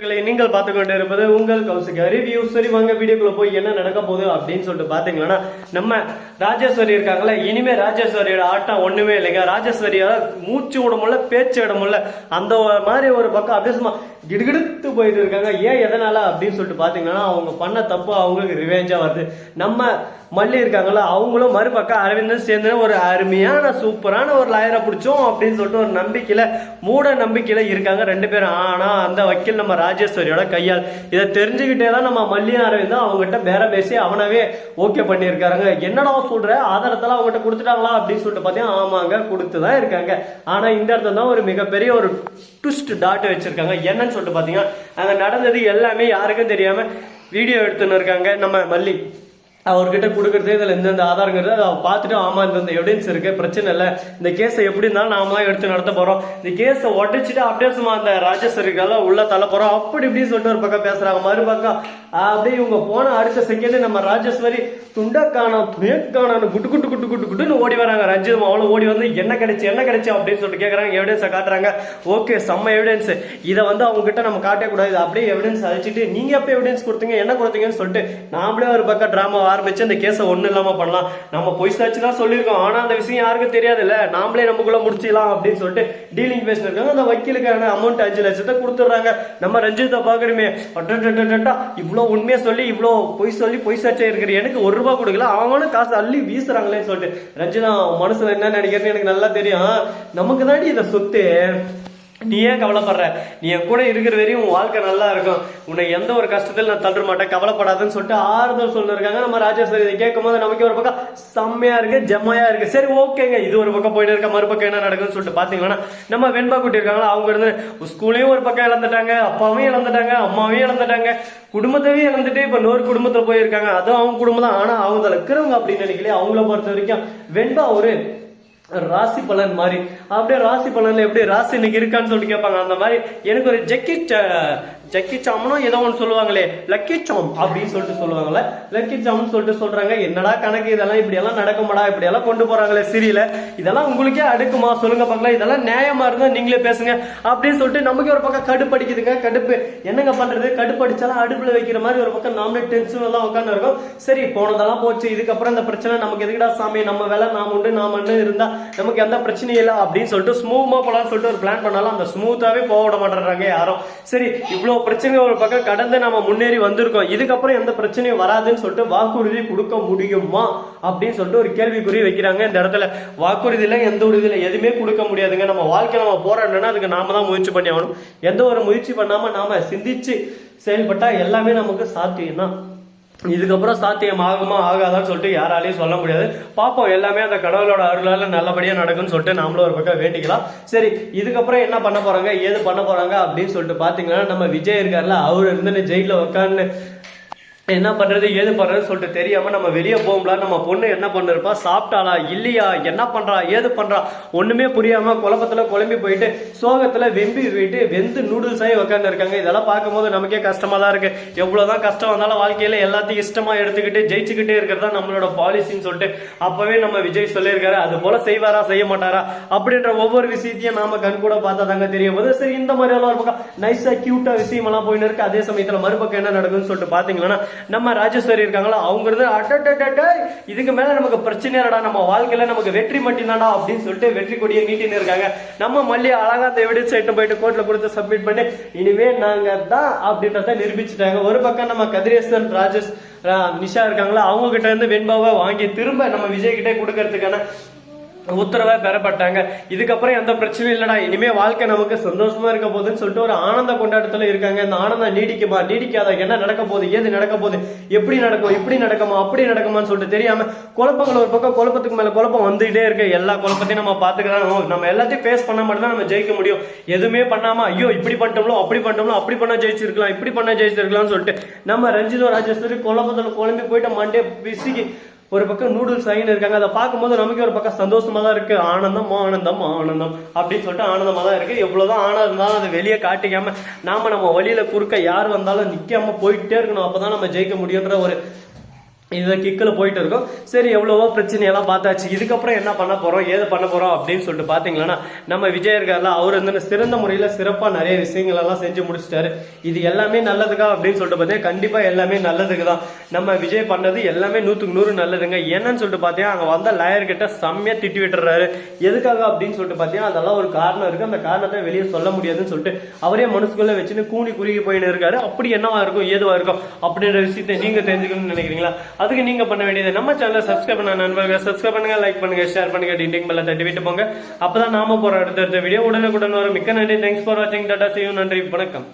நீங்கள் பார்த்து கொண்டு இருப்பது உங்கள் கௌசிகா. ரிவ்யூ சரி வாங்க வீடியோக்குள்ள போய் என்ன நடக்க போகுது அப்படின்னு சொல்லிட்டு பாத்தீங்கன்னா நம்ம ராஜேஸ்வரி இருக்காங்களே இனிமே ராஜேஸ்வரியோட ஆட்டம் ஒண்ணுமே இல்லைங்க. ராஜேஸ்வரியால மூச்சு விட முடியல பேச்சு விட முடியல. அந்த மாதிரி ஒரு பக்கம் அப்படியே சும்மா கிடுகிடுத்து போயிட்டு இருக்காங்க. ஏன் எதனால அப்படின்னு சொல்லிட்டு பாத்தீங்கன்னா அவங்க பண்ண தப்பு அவங்களுக்கு ரிவேஞ்சா வருது. நம்ம மல்லி இருக்காங்களா அவங்களும் மறுபக்கம் அரவிந்தன் சேர்ந்து ஒரு அருமையான சூப்பரான ஒரு லாயரை பிடிச்சோம் அப்படின்னு சொல்லிட்டு ஒரு நம்பிக்கையில மூட நம்பிக்கையில இருக்காங்க ரெண்டு பேரும். ஆனா அந்த வக்கீல் நம்ம ராஜேஸ்வரியோட கையால். இதை தெரிஞ்சுக்கிட்டே தான் நம்ம மல்லியும் அரவிந்தும் அவங்ககிட்ட பேரம் பேசி அவனவே ஓகே பண்ணியிருக்காருங்க. என்னடா சொல்ற? ஆதாரத்தெல்லாம் அவங்ககிட்ட கொடுத்துட்டாங்களா? அப்படின்னு சொல்லிட்டு பார்த்தீங்கன்னா ஆமாங்க கொடுத்து தான் இருக்காங்க. ஆனால் இந்த இடத்துல தான் ஒரு மிகப்பெரிய ஒரு ட்விஸ்ட் டாட் வச்சிருக்காங்க. என்னன்னு சொல்லிட்டு பார்த்தீங்கன்னா அங்கே நடந்தது எல்லாமே யாருக்கும் தெரியாமல் வீடியோ எடுத்துன்னு இருக்காங்க நம்ம மல்லி. அவர்கிட்ட கொடுக்கறது இதில் எந்தெந்த ஆதாரங்கிறது அதை பார்த்துட்டு ஆமா இந்த எவிடன்ஸ் இருக்கு பிரச்சனை இல்லை. இந்த கேஸை எப்படி இருந்தாலும் நாம தான் எடுத்து நடத்த போறோம். இந்த கேஸை உடைச்சிட்டு அப்படியே சும்மா அந்த ராஜேஸ்வரிக்கெல்லாம் உள்ள தள்ள போறோம். அப்படி இப்படின்னு சொல்லிட்டு ஒரு பக்கம் பேசுறாங்க. மறுபக்கம் அப்படியே இவங்க போன அடுத்த செகண்ட் நம்ம ராஜேஸ்வரி துண்டக்கான துணியக்கான குட்டு குட்டு குட்டு குட்டு குட்டுன்னு ஓடி வராங்க. ரஞ்சித் அவ்வளோ ஓடி வந்து என்ன கிடைச்சு என்ன கிடைச்சு? அப்படின்னு சொல்லிட்டு கேட்குறாங்க எவிடன்ஸை காட்டுறாங்க. ஓகே செம்ம எவிடன்ஸ் இதை வந்து அவங்க கிட்ட நம்ம காட்டவே கூடாது அப்படியே எவிடன்ஸ் அழிச்சிட்டு நீங்க எப்போ எவிடன்ஸ் கொடுத்தீங்க? என்ன கொடுத்தீங்கன்னு சொல்லிட்டு நாமளே ஒரு பக்கம் டிராமா ஆரம்பிச்சு அந்த கேஸை ஒன்றும் இல்லாம பண்ணலாம். நம்ம பொய் சாட்சி தான் சொல்லியிருக்கோம். ஆனா அந்த விஷயம் யாருக்கும் தெரியாதுல்ல. நாமளே நமக்குள்ள முடிச்சிடலாம் அப்படின்னு சொல்லிட்டு டீலிங் பேசினிருக்காங்க அந்த வக்கீலுக்கான அமௌண்ட் அஞ்சு லட்சத்தை கொடுத்துட்றாங்க. நம்ம ரஞ்சித்தை பாக்குறோமே அட்டா இவ்வளோ உண்மையை சொல்லி இவ்வளோ பொய் சொல்லி பொய் சாட்சியா இருக்கிற எனக்கு ஒரு ரூபா கொடுக்கல. அவங்களும் காசு அள்ளி வீசுறாங்களேன்னு சொல்லிட்டு. ரஞ்சிதா மனசுல என்ன நினைக்கிறேன்னு எனக்கு நல்லா தெரியும். நமக்கு தாண்டி இதை சொத்து நீ ஏன் கவலைப்படுற? நீ என் கூட இருக்கிற வரையும் உன் வாழ்க்கை நல்லா இருக்கும். உன்னை எந்த ஒரு கஷ்டத்தில் நான் தள்ளுற மாட்டேன். கவலைப்படாதுன்னு சொல்லிட்டு ஆறுதல் சொல்லிருக்காங்க. நம்ம ராஜேஸ்வரி இதை கேட்கும் போது நமக்கு ஒரு பக்கம் செம்மையா இருக்கு ஜம்மையா இருக்கு. சரி ஓகேங்க. இது ஒரு பக்கம் போயிட்டு இருக்க? மறுபக்கம் என்ன நடக்குதுன்னு சொல்லிட்டு பாத்தீங்கன்னா நம்ம வெண்பா குட்டி இருக்காங்களா? அவங்க இருந்து ஸ்கூலையும் ஒரு பக்கம் இழந்துட்டாங்க. அப்பாவையும் இழந்துட்டாங்க. அம்மாவையும் இழந்துட்டாங்க. குடும்பத்தையும் இழந்துட்டு இப்ப நூறு குடும்பத்துல போயிருக்காங்க. அதுவும் அவங்க குடும்பம் தான் ஆனா அவங்க இருக்கிறவங்க அப்படின்னு நினைக்கல அவங்கள பொறுத்த வரைக்கும் வெண்பா ஒரு ராசி பலன் மாதிரி. அப்படியே ராசி பலன்ல எப்படி ராசி இன்னைக்கு இருக்கான்னு சொல்லிட்டு கேட்பாங்க. அந்த மாதிரி எனக்கு ஒரு ஜெக்கெட் ஜக்கி சாமனும் ஏதோ ஒன்று சொல்லுவாங்களே லக்கி சாம் அப்படின்னு சொல்லிட்டு சொல்லுவாங்கல்ல. லக்கி சாம்னு சொல்லிட்டு சொல்றாங்க. என்னடா கணக்கு இதெல்லாம் இப்படி எல்லாம் நடக்குமாடா இப்படி எல்லாம் கொண்டு போறாங்களே சிறியில இதெல்லாம் உங்களுக்கே அடுக்குமா? சொல்லுங்க பார்க்கலாம். இதெல்லாம் நியாயமா இருந்தா நீங்களே பேசுங்க அப்படின்னு சொல்லிட்டு நமக்கு ஒரு பக்கம் கடுப்படிக்குதுங்க கடுப்பு என்னங்க பண்றது? கடுப்படிச்சாலும் அடுப்புல வைக்கிற மாதிரி ஒரு பக்கம் நாமளே டென்ஷன் எல்லாம் உட்காந்து இருக்கோம். சரி போனதெல்லாம் போச்சு. இதுக்கப்புறம் இந்த பிரச்சனை நமக்கு எதுக்குடா சாமி? நம்ம வேலை நாம உண்டு நாம இருந்தா நமக்கு எந்த பிரச்சனையும் இல்லை அப்படின்னு சொல்லிட்டு ஸ்மூமா போலாம்னு சொல்லிட்டு ஒரு பிளான் பண்ணாலும் அந்த ஸ்மூத்தாவே போக விட மாட்டேறாங்க யாரும். சரி இவ்வளவு பிரச்சனை ஒரு பக்கம் கடந்து நம்ம முன்னேறி வந்திருக்கோம். இதுக்கப்புறம் எந்த பிரச்சனையும் வராதுன்னு சொல்லிட்டு வாக்குறுதி கொடுக்க முடியுமா? அப்படின்னு சொல்லிட்டு ஒரு கேள்விக்குறி வைக்கிறாங்க இந்த இடத்துல. வாக்குறுதியில எந்த ஒரு இதுல எதுவுமே கொடுக்க முடியாதுங்க. நம்ம வாழ்க்கை நம்ம போராடணும்னா அதுக்கு நாம தான் முயற்சி பண்ணி ஆகணும். எந்த ஒரு முயற்சி பண்ணாம நாம சிந்திச்சு செயல்பட்டா எல்லாமே நமக்கு சாத்தியம் தான் இதுக்கப்புறம் சாத்தியம் ஆகுமா ஆகாதான்னு சொல்லிட்டு யாராலையும் சொல்ல முடியாது. பார்ப்போம் எல்லாமே அந்த கடவுளோட அருளால நல்லபடியா நடக்கும்னு சொல்லிட்டு நாமளும் ஒரு பக்கம் வேண்டிக்கலாம். சரி இதுக்கப்புறம் என்ன பண்ண போறாங்க ஏது பண்ண போறாங்க அப்படின்னு சொல்லிட்டு பாத்தீங்கன்னா நம்ம விஜய் இருக்கார்ல அவர் இருந்து ஜெயில உட்காந்து என்ன பண்ணுறது ஏது பண்ணுறதுன்னு சொல்லிட்டு தெரியாமல் நம்ம வெளியே போகும்ல நம்ம பொண்ணு என்ன பண்ணிருப்பா? சாப்பிட்டாளா? இல்லையா? என்ன பண்ணுறா ஏது பண்ணுறா ஒன்றுமே புரியாமல் குழப்பத்தில் குழம்பி போயிட்டு சோகத்தில் வெம்பி போயிட்டு வெந்து நூடுல்ஸ் ஆகி உட்காந்து இருக்காங்க இதெல்லாம் பார்க்கும்போது நமக்கே கஷ்டமாக தான் இருக்குது எவ்வளோ தான் கஷ்டம் வந்தாலும் வாழ்க்கையில் எல்லாத்தையும் இஷ்டமாக எடுத்துக்கிட்டு ஜெயிச்சுக்கிட்டே இருக்கிறதா நம்மளோட பாலிசின்னு சொல்லிட்டு அப்போவே நம்ம விஜய் சொல்லியிருக்காரு. அது போல் செய்வாரா செய்ய மாட்டாரா? அப்படின்ற ஒவ்வொரு விஷயத்தையும் நாம கண் கூட பார்த்தா தாங்க தெரிய போது சரி இந்த மாதிரி எல்லாம் ஒரு பக்கம் நைஸாக கியூட்டா விஷயமெல்லாம் போயின்னு இருக்கு. அதே சமயத்தில் மறுபக்கம் என்ன நடக்குதுன்னு சொல்லிட்டு பார்த்தீங்கன்னா நம்ம ராஜேஸ்வரி இருக்காங்களா? அவங்க இருந்து அட்டட்டட்ட இதுக்கு மேல நமக்கு பிரச்சனை நம்ம வாழ்க்கையில நமக்கு வெற்றி மட்டும்தான்டா அப்படின்னு சொல்லிட்டு வெற்றி கொடியை நீட்டின்னு இருக்காங்க. நம்ம மல்லி அழகா அந்த எவிடன்ஸ் போயிட்டு கோர்ட்ல கொடுத்து சப்மிட் பண்ணி இனிமே நாங்க தான் அப்படின்றத நிரூபிச்சுட்டாங்க. ஒரு பக்கம் நம்ம கதிரேசன் ராஜேஷ் நிஷா இருக்காங்களா? அவங்க கிட்ட இருந்து வெண்பாவை வாங்கி திரும்ப நம்ம விஜய் கிட்டே கொடுக்கறதுக்கான உத்தரவை பெறப்பட்டாங்க. இதுக்கப்புறம் எந்த பிரச்சனையும் இல்லடா. இனிமே வாழ்க்கை நமக்கு சந்தோஷமா இருக்க போகுதுன்னு சொல்லிட்டு ஒரு ஆனந்த கொண்டாட்டத்துல இருக்காங்க. இந்த ஆனந்தம் நீடிக்குமா? நீடிக்காத? என்ன நடக்க போகுது? ஏது நடக்க போகுது? எப்படி நடக்கும்? இப்படி நடக்குமா? அப்படி நடக்குமான்னு சொல்லிட்டு தெரியாம குழப்பங்கள் ஒரு பக்கம் குழப்பத்துக்கு மேல குழப்பம் வந்துகிட்டே இருக்கு. எல்லா குழப்பத்தையும் நம்ம பாத்துக்கலாம் நம்ம எல்லாத்தையும் ஃபேஸ் பண்ண மட்டும் தான் நம்ம ஜெயிக்க முடியும். எதுவுமே பண்ணாம ஐயோ இப்படி பண்ணிட்டோம்லோ அப்படி பண்ணிட்டோம்லோ அப்படி பண்ணா ஜெயிச்சிருக்கலாம் இப்படி பண்ணா ஜெயிச்சிருக்கலாம்னு சொல்லிட்டு நம்ம ரஞ்சிதோ ராஜேஸ்வரி குழப்பத்துல குழம்பி போயிட்டு மண்டே பிசிக்கு ஒரு பக்கம் நூடுல்ஸ் ஆகின்னு இருக்காங்க அதை பார்க்கும்போது நமக்கு ஒரு பக்கம் சந்தோஷமா தான் இருக்கு. ஆனந்தம் ஆனந்தம் ஆனந்தம் அப்படின்னு சொல்லிட்டு ஆனந்தமா தான் இருக்கு. எவ்வளவுதான் ஆனந்தம் இருந்தாலும் அதை வெளியே காட்டிக்காம நாம நம்ம வழியில குறுக்க யார் வந்தாலும் நிக்காம போயிட்டே இருக்கணும். அப்பதான் நம்ம ஜெயிக்க முடியுன்ற ஒரு இந்த கிக்கில் போயிட்டு இருக்கோம். சரி எவ்வளவோ பிரச்சனையெல்லாம் பார்த்தாச்சு. இதுக்கப்புறம் என்ன பண்ண போறோம்? ஏது பண்ண போறோம்? அப்படின்னு சொல்லிட்டு பாத்தீங்கன்னா நம்ம விஜய் இருக்கார்ல அவர் வந்து சிறந்த முறையில் சிறப்பாக நிறைய விஷயங்கள் எல்லாம் செஞ்சு முடிச்சிட்டாரு. இது எல்லாமே நல்லதுக்கா அப்படின்னு சொல்லிட்டு பார்த்தீங்கன்னா கண்டிப்பா எல்லாமே நல்லதுக்கு தான் நம்ம விஜய் பண்ணது எல்லாமே நூற்றுக்கு நூறு நல்லதுங்க. என்னன்னு சொல்லிட்டு பார்த்தீங்கன்னா அங்கே வந்த லாயர் கிட்ட செம்மையா திட்டி விட்டுறாரு. எதுக்காக அப்படின்னு சொல்லிட்டு பார்த்தீங்கன்னா அதெல்லாம் ஒரு காரணம் இருக்கு. அந்த காரணத்தை வெளியே சொல்ல முடியாதுன்னு சொல்லிட்டு அவரே மனசுக்குள்ள வச்சுன்னு கூணி குறுகி போயின்னு இருக்காரு. அப்படி என்னவா இருக்கும்? ஏதுவா இருக்கும்? அப்படின்ற விஷயத்தை நீங்க தெரிஞ்சுக்கணும்னு நினைக்கிறீங்களா? அதுக்கு நீங்க பண்ண வேண்டியது நம்ம சேனலை சப்ஸ்கிரைப் பண்ண நண்பர்கள் சப்ஸ்கிரைப் பண்ணுங்க லைக் பண்ணுங்க ஷேர் பண்ணுங்க டிண்டிங் பெல்ல தட்டி விட்டு போங்க. அப்பதான் நாம போற அடுத்தடுத்த வீடியோ உடனுக்குடன் வரும். மிக்க நன்றி. தேங்க்ஸ் ஃபார் வாட்சிங் டாடா சியூ நன்றி. வணக்கம்.